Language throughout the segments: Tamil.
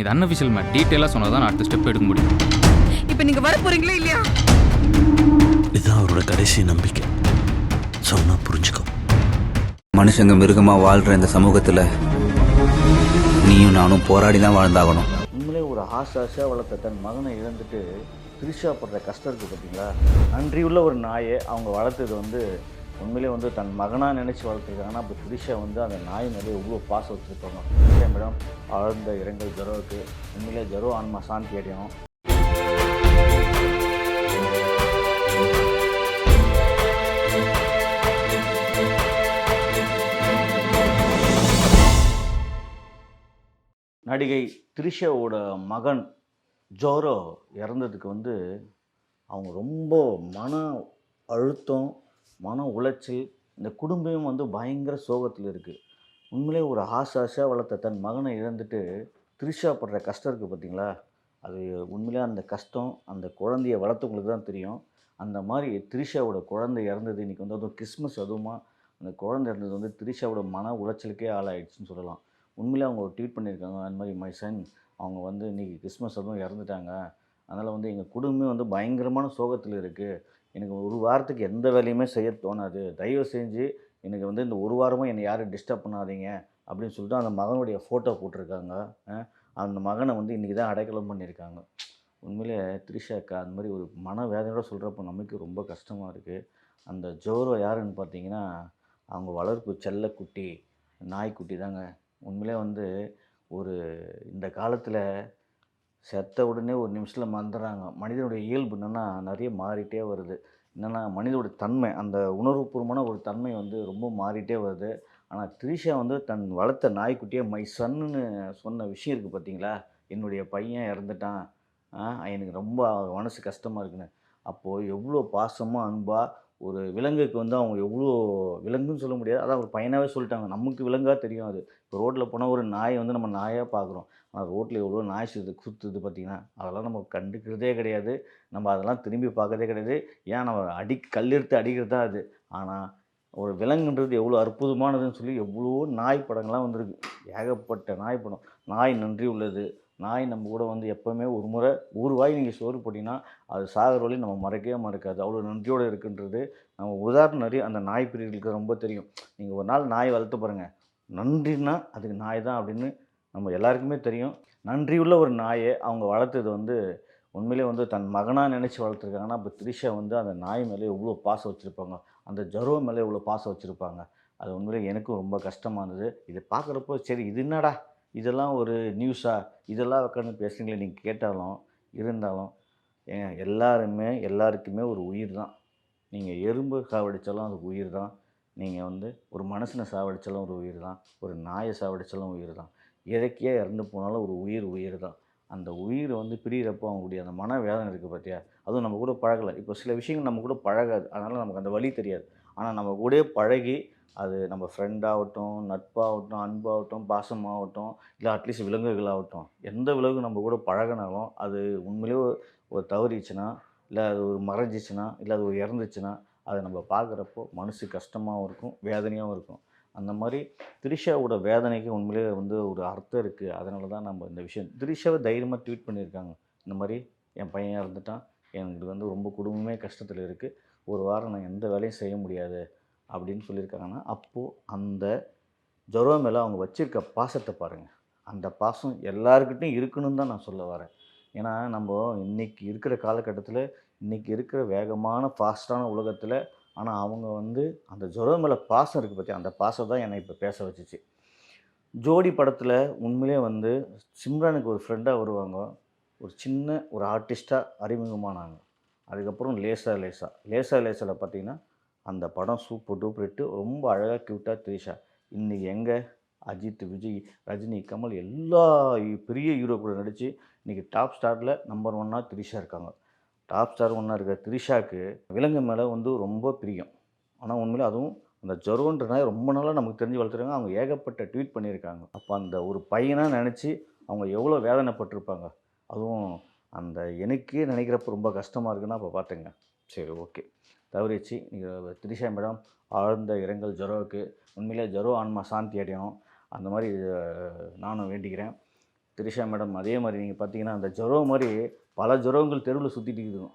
இது அன்அஃபிஷியல் மேட் டீட்டெயிலாக சொன்னால் தான் நான் அடுத்த ஸ்டெப் எடுக்க முடியும். இப்போ நீங்க வர போறீங்களா இல்லையா? இதுதான் அவரோட கடைசி நம்பிக்கை. சொன்னா புரிஞ்சுக்கோ. மனுஷங்க மிருகமா வாழ்ற இந்த சமூகத்துல நீயும் நானும் போராடி தான் வாழ்ந்தாகணும். உண்மையிலே ஒரு ஆசை ஆசையாக வளர்த்த தன் மகனை இழந்துட்டு திரிஷா படுற கஷ்டம் இருக்குது பார்த்தீங்களா நன்றியுள்ள ஒரு நாயை அவங்க வளர்த்தது வந்து உண்மையிலே வந்து தன் மகனாக நினச்சி வளர்த்துருக்காங்கன்னா அப்போ திரிஷா வந்து அந்த நாய் மேலே எவ்வளோ பாசம் வச்சுருப்பாங்க. திரிஷா மேடம் ஆழ்ந்த இரங்கல் ஜரோவுக்கு உண்மையிலே ஜரோ ஆன்மா சாந்தி அடையணும். நடிகை த்ரிஷாவோட மகன் ஜோரோ இறந்ததுக்கு வந்து அவங்க ரொம்ப மன அழுத்தம் மன உளைச்சல் இந்த குடும்பம் வந்து பயங்கர சோகத்தில் இருக்குது உண்மையிலே ஒரு ஆசை ஆசையாக வளர்த்த தன் மகனை இழந்துட்டு த்ரிஷா படுற கஷ்டம் இருக்குது பார்த்தீங்களா அது உண்மையிலே அந்த கஷ்டம் அந்த குழந்தைய வளர்த்தவங்களுக்கு தான் தெரியும். அந்த மாதிரி திரிஷாவோட குழந்தை இறந்தது இன்றைக்கி வந்து அதுவும் கிறிஸ்மஸ் அதுவுமா அந்த குழந்தை இறந்தது வந்து த்ரிஷாவோட மன உளைச்சலுக்கே ஆளாயிடுச்சுன்னு சொல்லலாம். உண்மையிலே அவங்க ஒரு ட்வீட் பண்ணியிருக்காங்க அந்த மாதிரி மை சன் அவங்க வந்து இன்றைக்கி கிறிஸ்மஸ் அதுவும் இறந்துட்டாங்க. அதனால் வந்து எங்கள் குடும்பமே வந்து பயங்கரமான சோகத்தில் இருக்குது எனக்கு ஒரு வாரத்துக்கு எந்த வேலையுமே செய்ய தோணாது. தயவு செஞ்சு எனக்கு வந்து இந்த ஒரு வாரமும் என்னை யாரும் டிஸ்டர்ப் பண்ணாதீங்க அப்படின்னு சொல்லிட்டு அந்த மகனுடைய ஃபோட்டோ போட்டிருக்காங்க. அந்த மகனை வந்து இன்றைக்கி தான் அடைக்கலம் பண்ணியிருக்காங்க. உண்மையிலே த்ரிஷாக்கா அந்த மாதிரி ஒரு மன வேதனையோட சொல்கிறப்ப நமக்கு ரொம்ப கஷ்டமாக இருக்குது அந்த ஜோரோ யாருன்னு பார்த்தீங்கன்னா அவங்க வளர்ப்பு செல்லக்குட்டி நாய்க்குட்டி தாங்க. உண்மையிலே வந்து ஒரு இந்த காலத்தில் செத்த உடனே ஒரு நிமிஷத்தில் மறந்துடுறாங்க. மனிதனுடைய இயல்பு என்னென்னா நிறைய மாறிட்டே வருது. என்னென்னா மனிதனோட தன்மை அந்த உணர்வுபூர்வமான ஒரு தன்மை வந்து ரொம்ப மாறிட்டே வருது. ஆனால் த்ரிஷா வந்து தன் வளர்த்த நாய்க்குட்டியை மை சன்னுன்னு சொன்ன விஷயம் இருக்குது பார்த்தீங்களா என்னுடைய பையன் இறந்துட்டான். எனக்கு ரொம்ப மனசு கஷ்டமாக இருக்குன்னு. அப்போது எவ்வளோ பாசமாக அன்பாக ஒரு விலங்குக்கு வந்து அவங்க எவ்வளோ விலங்குன்னு சொல்ல முடியாது. அதான் ஒரு பையனாகவே சொல்லிட்டாங்க. நமக்கு விலங்காக தெரியும் அது. இப்போ ரோட்டில் போனால் ஒரு நாயை வந்து நம்ம நாயாக பார்க்குறோம் ஆனால் ரோட்டில் எவ்வளோ நாய் சுத்து சுற்றுது பார்த்திங்கன்னா அதெல்லாம் நம்ம கண்டுக்கிறதே கிடையாது. நம்ம அதெல்லாம் திரும்பி பார்க்கறதே கிடையாது. ஏன் நம்ம அடி கல்லெடுத்து அடிக்கிறது தான் அது? ஆனால் ஒரு விலங்குன்றது எவ்வளோ அற்புதமானதுன்னு சொல்லி எவ்வளோ நாய் படங்கள்லாம் வந்திருக்கு. ஏகப்பட்ட நாய் படம். நாய் நன்றி உள்ளது. நாய் நம்ம கூட வந்து எப்போவுமே ஒரு முறை ஒரு வாய் நீங்கள் சோறு போட்டிங்கன்னா அது சாகிற வழி நம்ம மறக்கவே மறக்காது. அவ்வளோ நன்றியோடு இருக்குன்றது. நம்ம உதாரணம் நிறைய அந்த நாய் பிரியர்களுக்கு ரொம்ப தெரியும். நீங்கள் ஒரு நாள் நாய் வளர்த்து பாருங்கள் நன்றின்னா அதுக்கு நாய் தான் அப்படின்னு நம்ம எல்லாருக்குமே தெரியும். நன்றியுள்ள ஒரு நாயை அவங்க வளர்த்தது வந்து உண்மையிலே வந்து தன் மகனாக நினச்சி வளர்த்துருக்காங்கன்னா இப்போ த்ரிஷா வந்து அந்த நாய் மேலே எவ்வளோ பாசம் வச்சுருப்பாங்க. அந்த ஜரோ மேலே எவ்வளோ பாசம் வச்சுருப்பாங்க. அது உண்மையிலே எனக்கும் ரொம்ப கஷ்டமாக இருந்தது இதை பார்க்குறப்போ சரி இது என்னடா? இதெல்லாம் ஒரு நியூஸா இதெல்லாம் உட்காந்து பேசுகிறீங்களே நீங்கள் கேட்டாலும் இருந்தாலும் எல்லாருமே எல்லாருக்குமே ஒரு உயிர் தான் நீங்கள் எறும்பு சாவடித்தாலும் அது உயிர் தான் நீங்கள் வந்து ஒரு மனுஷனை சாவடித்தாலும் ஒரு உயிர் தான் ஒரு நாயை சாவடித்தாலும் உயிர் தான் இயற்கையாக இறந்து போனாலும் ஒரு உயிர் உயிர் தான் அந்த உயிர் வந்து பிரிகிறப்போ அவங்களுடைய அந்த மன வேதனை இருக்குது பார்த்தியா அதுவும் நம்ம கூட பழகலை. இப்போ சில விஷயங்கள் நம்ம கூட பழகாது. அதனால் நமக்கு அந்த வழி தெரியாது. ஆனால் நம்ம கூட பழகி அது நம்ம ஃப்ரெண்டாகட்டும் நட்பாகட்டும் அன்பாகட்டும் பாசமாகட்டும் இல்லை அட்லீஸ்ட் விலங்குகளாகட்டும் எந்த விலங்கு நம்ம கூட பழகினாலும் அது உண்மையிலேயே ஒரு- தவறிச்சுன்னா இல்லை அது ஒரு மறைஞ்சிச்சுன்னா இல்லை அது ஒரு இறந்துச்சுன்னா அதை நம்ம பார்க்குறப்போ மனசு கஷ்டமாகவும் இருக்கும் வேதனையாகவும் இருக்கும். அந்த மாதிரி த்ரிஷாவோட வேதனைக்கு உண்மையிலேயே வந்து ஒரு அர்த்தம் இருக்குது அதனால தான் நம்ம இந்த விஷயம் திரிஷாவை தைரியமாக ட்வீட் பண்ணியிருக்காங்க. இந்த மாதிரி என் பையன் இறந்துட்டான் எனக்கு வந்து ரொம்ப குடும்பமே கஷ்டத்தில் இருக்குது ஒரு வாரம் நான் எந்த வேலையும் செய்ய முடியாது. அப்படின்னு சொல்லியிருக்காங்கன்னா அப்போது அந்த ஜொரோ மேலே அவங்க வச்சுருக்க பாசத்தை பாருங்கள் அந்த பாசம் எல்லாருக்கிட்டையும் இருக்கணும்னு தான் நான் சொல்ல வரேன். ஏன்னா நம்ம இன்றைக்கி இருக்கிற காலகட்டத்தில் இன்றைக்கி இருக்கிற வேகமான ஃபாஸ்ட்டான உலகத்தில் ஆனால் அவங்க வந்து அந்த ஜொரோ மேலே பாசம் இருக்குது பற்றி அந்த பாசம் தான் என்னை இப்போ பேச வச்சுச்சு. ஜோடி படத்தில் உண்மையிலே வந்து சிம்ரனுக்கு ஒரு ஃப்ரெண்டாக வருவாங்க. ஒரு சின்ன ஒரு ஆர்டிஸ்ட்டாக அறிமுகமானாங்க. அதுக்கப்புறம் லேசா லேசா. லேசா லேசாவில் பார்த்தீங்கன்னா அந்த படம் சூப்பர் டூப்பர் ஹிட்டு ரொம்ப அழகாக க்யூட்டாக த்ரிஷா. இன்றைக்கி எங்கே? அஜித் விஜய் ரஜினி கமல் எல்லா பெரிய ஹீரோ கூட நடித்து இன்றைக்கி டாப் ஸ்டாரில் நம்பர் ஒன்னாக த்ரிஷா இருக்காங்க. டாப் ஸ்டார் ஒன்றா இருக்க த்ரிஷாவுக்கு விலங்கு மேலே வந்து ரொம்ப பிரியம். ஆனால் உண்மையிலே அதுவும் அந்த ஜொரோன்றனால ரொம்ப நாளாக நமக்கு தெரிஞ்சு வளர்த்துருக்காங்க. அவங்க ஏகப்பட்ட ட்வீட் பண்ணியிருக்காங்க. அப்போ அந்த ஒரு பையனாக நினச்சி அவங்க எவ்வளோ வேதனைப்பட்டிருப்பாங்க. அதுவும் அந்த எனக்கே நினைக்கிறப்ப ரொம்ப கஷ்டமாக இருக்குன்னா அப்போ பார்த்துங்க சரி ஓகே தவறிச்சு நீங்கள் திரிஷா மேடம் ஆழ்ந்த இரங்கல் ஜரோவுக்கு உண்மையிலே ஜரோ ஆன்மா சாந்தி அடையணும். அந்த மாதிரி நானும் வேண்டிக்கிறேன். திரிஷா மேடம் அதே மாதிரி நீங்கள் பார்த்தீங்கன்னா அந்த ஜொரோ மாதிரி பல ஜொரோங்கள் தெருவில் சுற்றிட்டு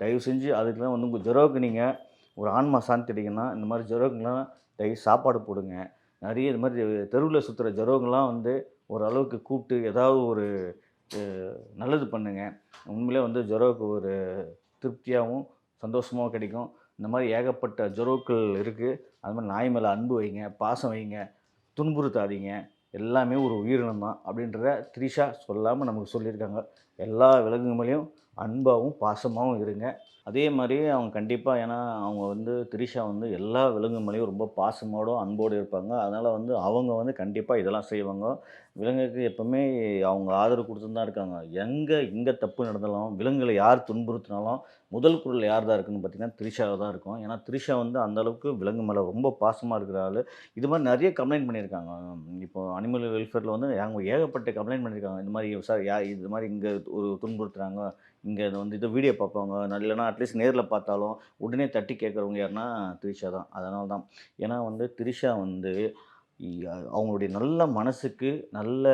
தயவு செஞ்சு அதுக்கெலாம் வந்து உங்கள் ஜுரோவுக்கு நீங்கள் ஒரு ஆன்மா சாந்தி அடிக்கணும்னா இந்த மாதிரி ஜுரோக்கெலாம் தயவு சாப்பாடு போடுங்க. நிறைய இது மாதிரி தெருவில் சுற்றுற ஜுரோங்கெலாம் வந்து ஓரளவுக்கு கூப்பிட்டு ஏதாவது ஒரு நல்லது பண்ணுங்க. உண்மையிலே வந்து ஜுரோவுக்கு ஒரு திருப்தியாகவும் சந்தோஷமாக கிடைக்கும். இந்த மாதிரி ஏகப்பட்ட ஜொரோக்கள் இருக்குது அது மாதிரி நாய் மேலே அன்பு வைங்க பாசம் வைங்க துன்புறுத்தாதீங்க. எல்லாமே ஒரு உயிரினம் தான் அப்படின்றத த்ரிஷா சொல்லாமல் நமக்கு சொல்லியிருக்காங்க. எல்லா விலங்குகளையும் அன்பாகவும் பாசமாகவும் இருங்க. அதே மாதிரி அவங்க கண்டிப்பாக ஏன்னா அவங்க வந்து திரிஷா வந்து எல்லா விலங்கு மேலேயும் ரொம்ப பாசமோடும் அன்போடு இருப்பாங்க. அதனால் வந்து அவங்க வந்து கண்டிப்பாக இதெல்லாம் செய்வாங்க. விலங்குக்கு எப்போவுமே அவங்க ஆதரவு கொடுத்துட்டு தான் இருக்காங்க. எங்கே எங்கே தப்பு நடந்தாலும் விலங்குகளை யார் துன்புறுத்தினாலும் முதல் குரல் யார் தான் இருக்குன்னு பார்த்தீங்கன்னா திரிஷாவை தான் இருக்கும். ஏன்னா திரிஷா வந்து அந்தளவுக்கு விலங்கு மேலே ரொம்ப பாசமாக இருக்கிற ஆள். இது மாதிரி நிறைய கம்ப்ளைண்ட் பண்ணியிருக்காங்க. இப்போ அனிமல் வெல்ஃபேரில் வந்து அவங்க ஏகப்பட்ட கம்ப்ளைண்ட் பண்ணியிருக்காங்க. இந்த மாதிரி சார் யா இது மாதிரி இங்கே ஒரு துன்புறுத்துகிறாங்க இங்கே வந்து இது வீடியோ பார்ப்பாங்க நான் இல்லைன்னா அட்லீஸ்ட் நேரில் பார்த்தாலும் உடனே தட்டி கேட்குறவங்க யாருன்னா திரிஷா தான். அதனால தான். ஏன்னா வந்து திரிஷா வந்து அவங்களுடைய நல்ல மனசுக்கு நல்ல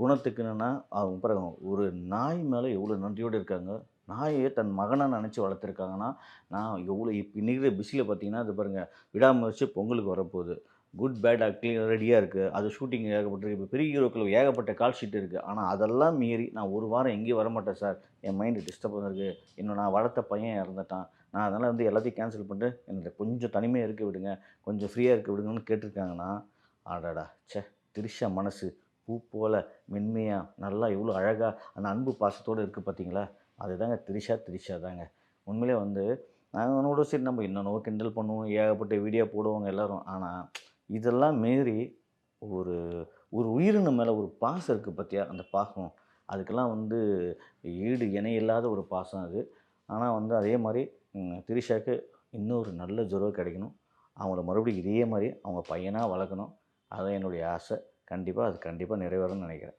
குணத்துக்கு என்னென்னா அவங்க பாருங்க ஒரு நாய் மேலே எவ்வளோ நன்றியோடு இருக்காங்க. நாயை தன் மகனாக நினச்சி வளர்த்துருக்காங்கன்னா நான் எவ்வளோ இப்போ இன்னைக்கு பிஸியில் பார்த்தீங்கன்னா அது பாருங்கள் விடாமுயற்சி பொங்கலுக்கு வரப்போகுது. குட் பேட் அக்லி ரெடியாக இருக்குது அது ஷூட்டிங் ஏகப்பட்டிருக்கு இப்போ பெரிய ஹீரோக்கள் ஏகப்பட்ட கால் ஷீட் இருக்குது ஆனால் அதெல்லாம் மீறி நான் ஒரு வாரம் எங்கேயும் வரமாட்டேன் சார் என் மைண்டு டிஸ்டர்ப் இருக்குது இன்னும் நான் வளர்த்த பையன் இறந்துட்டான். நான் அதனால் வந்து எல்லாத்தையும் கேன்சல் பண்ணிட்டு என்னோட கொஞ்சம் தனிமையாக இருக்க விடுங்க. கொஞ்சம் ஃப்ரீயாக இருக்க விடுங்கன்னு கேட்டிருக்காங்கன்னா ஆடாடா ச்சே திரிஷா மனசு பூ போல் மென்மையாக நல்லா இவ்வளோ அழகாக அந்த அன்பு பாசத்தோடு இருக்குது பார்த்தீங்களா அதுதாங்க திரிஷா திரிஷா தாங்க. உண்மையிலே வந்து நாங்கள் அவனோட சரி நம்ம என்னென்னவோ கிண்டல் பண்ணுவோம் ஏகப்பட்ட வீடியோ போடுவாங்க எல்லோரும். ஆனால் இதெல்லாம் மீறி ஒரு ஒரு உயிரின மேலே ஒரு பாசம் இருக்குது பார்த்தியா அந்த பாசம். அதுக்கெல்லாம் வந்து ஈடு இணை இல்லாத ஒரு பாசம் அது. ஆனால் வந்து அதே மாதிரி திரிஷாக்கு இன்னொரு நல்ல ஜுரம் கிடைக்கணும். அவங்கள மறுபடியும் இதே மாதிரி அவங்க பையனாக வளர்க்கணும். அதுதான் என்னுடைய ஆசை. கண்டிப்பாக அது கண்டிப்பாக நிறைவேறணும்னு நினைக்கிறேன்.